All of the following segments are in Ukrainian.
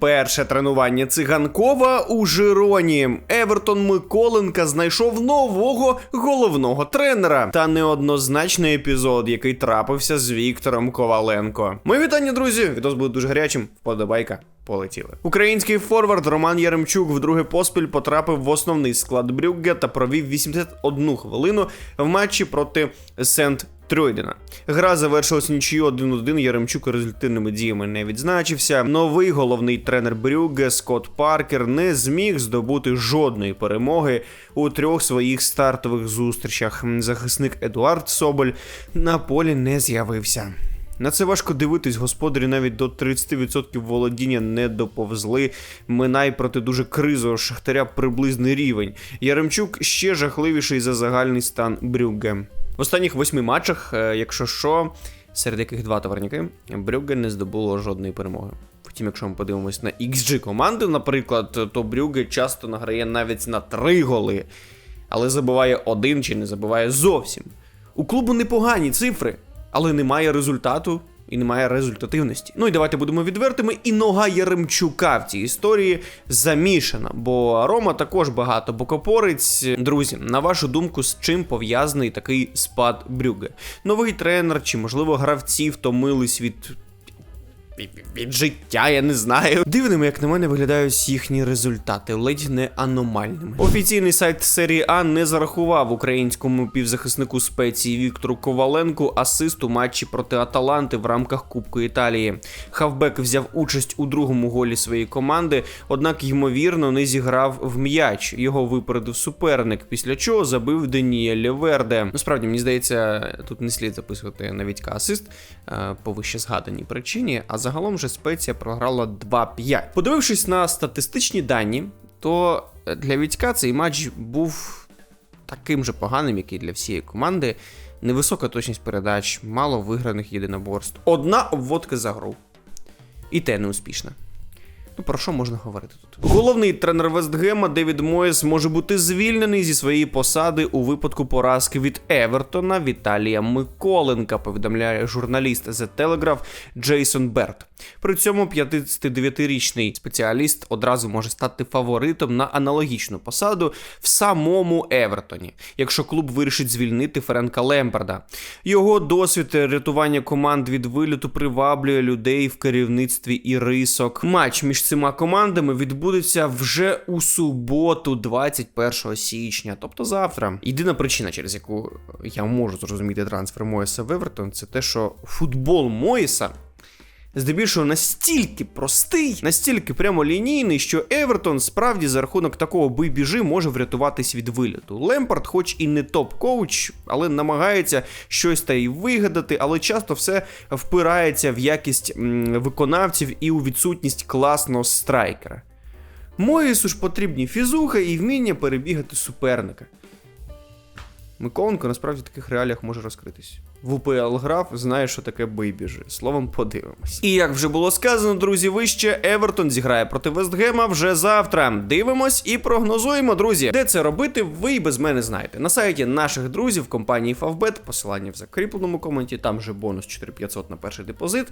Перше тренування циганкова у Жироні. Евертон Миколенка знайшов нового головного тренера та неоднозначний епізод, який трапився з Віктором Коваленко. Мої вітання, друзі! Відос буде дуже гарячим. Вподобайка. Полетіли. Український форвард Роман Яремчук вдруге поспіль потрапив в основний склад Брюгге та провів 81 хвилину в матчі проти Сент Тройдена. Гра завершилась нічию 1-1. Яремчук результативними діями не відзначився. Новий головний тренер Брюгге Скотт Паркер не зміг здобути жодної перемоги у трьох своїх стартових зустрічах. Захисник Едуард Соболь на полі не з'явився. На це важко дивитись, господарі навіть до 30% володіння не доповзли. Минай проти дуже кризового шахтаря приблизний рівень. Яремчук ще жахливіший за загальний стан Брюгге. В останніх восьми матчах, е, якщо що, серед яких два товарники, Брюгге не здобуло жодної перемоги. Втім, якщо ми подивимось на XG команди, наприклад, то Брюгге часто награє навіть на три голи, але забиває один чи не забиває зовсім. У клубу непогані цифри, але немає результату і немає результативності. Ну і давайте будемо відвертими. І нога Яремчука в цій історії замішана, бо Рома також багато бокопорець. Друзі, на вашу думку, з чим пов'язаний такий спад Брюге? Новий тренер чи, можливо, гравці втомились від. Від- життя, я не знаю. Дивними, як на мене, виглядають їхні результати, ледь не аномальними. Офіційний сайт серії А не зарахував українському півзахиснику спеції Віктору Коваленку асист у матчі проти Аталанти в рамках Кубку Італії. Хавбек взяв участь у другому голі своєї команди, однак ймовірно не зіграв в м'яч. Його випередив суперник, після чого забив Деніель Леверде. Насправді мені здається, тут не слід записувати на Вітька асист е, по вище згаданій причині, а загалом же спеція програла 2-5. Подивившись на статистичні дані, то для Вітька цей матч був таким же поганим, як і для всієї команди. Невисока точність передач, мало виграних єдиноборств. Одна обводка за гру. І те неуспішна. Ну, про що можна говорити тут? Головний тренер Вестгема Девід Моєс може бути звільнений зі своєї посади у випадку поразки від Евертона Віталія Миколенка, повідомляє журналіст The Telegraph Джейсон Берт. При цьому 59-річний спеціаліст одразу може стати фаворитом на аналогічну посаду в самому Евертоні, якщо клуб вирішить звільнити Френка Лемберда. Його досвід рятування команд від виліту приваблює людей в керівництві і рисок. Матч між цими командами відбудеться вже у суботу, 21 січня, тобто завтра. Єдина причина, через яку я можу зрозуміти трансфер Моєса в Евертон, це те, що футбол Моєса здебільшого настільки простий, настільки прямолінійний, що Евертон справді за рахунок такого бий-біжи може врятуватись від виліту. Лемпард, хоч і не топ-коуч, але намагається щось та й вигадати, але часто все впирається в якість виконавців і у відсутність класного страйкера. Моїсу ж потрібні фізуха і вміння перебігати суперника. Миколенко насправді в таких реаліях може розкритись. В УПЛ грав, знає, що таке бейбіжи. Словом, подивимось. І як вже було сказано, друзі, вище Евертон зіграє проти Вестгема вже завтра. Дивимось і прогнозуємо, друзі. Де це робити, ви і без мене знаєте. На сайті наших друзів компанії Favbet, посилання в закріпленому коменті, там же бонус 4500 на перший депозит.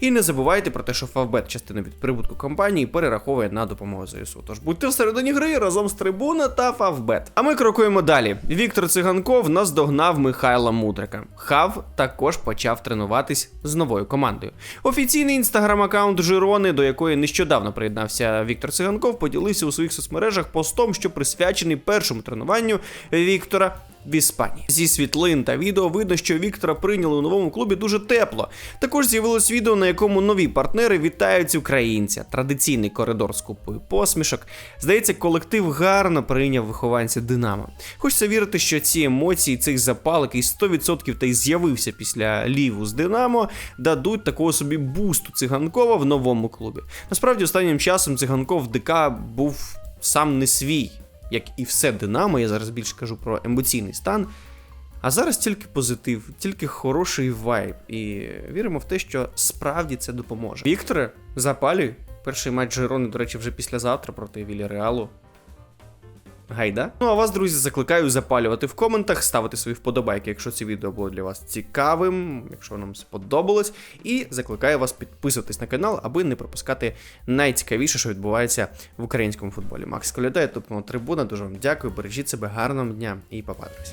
І не забувайте про те, що Favbet частину від прибутку компанії перераховує на допомогу ЗСУ. Тож будьте всередині гри разом з трибуна та Favbet. А ми крокуємо далі. Віктор Циганков наздогнав Михайла Мудрика. Хав також почав тренуватись з новою командою. Офіційний інстаграм-аккаунт Жирони, до якої нещодавно приєднався Віктор Циганков, поділився у своїх соцмережах постом, що присвячений першому тренуванню Віктора в Іспанії. Зі світлин та відео видно, що Віктора прийняли у новому клубі дуже тепло. Також з'явилось відео, на якому нові партнери вітають українця. Традиційний коридор з купою посмішок. Здається, колектив гарно прийняв вихованця Динамо. Хочеться вірити, що ці емоції, цих запал, який 100% та й з'явився після ліву з Динамо, дадуть такого собі бусту циганкова в новому клубі. Насправді, останнім часом циганков ДК був сам не свій як і все Динамо, я зараз більше кажу про емоційний стан. А зараз тільки позитив, тільки хороший вайб. І віримо в те, що справді це допоможе. Вікторе, запалюй. Перший матч Жирони, до речі, вже післязавтра проти Вільяреалу. Гайда. Ну а вас, друзі, закликаю запалювати в коментах, ставити свої вподобайки, якщо це відео було для вас цікавим, якщо нам сподобалось. І закликаю вас підписуватись на канал, аби не пропускати найцікавіше, що відбувається в українському футболі. Макс Коляда, Тупного Трибуна. Дуже вам дякую, бережіть себе, гарного дня і па-па, друзі.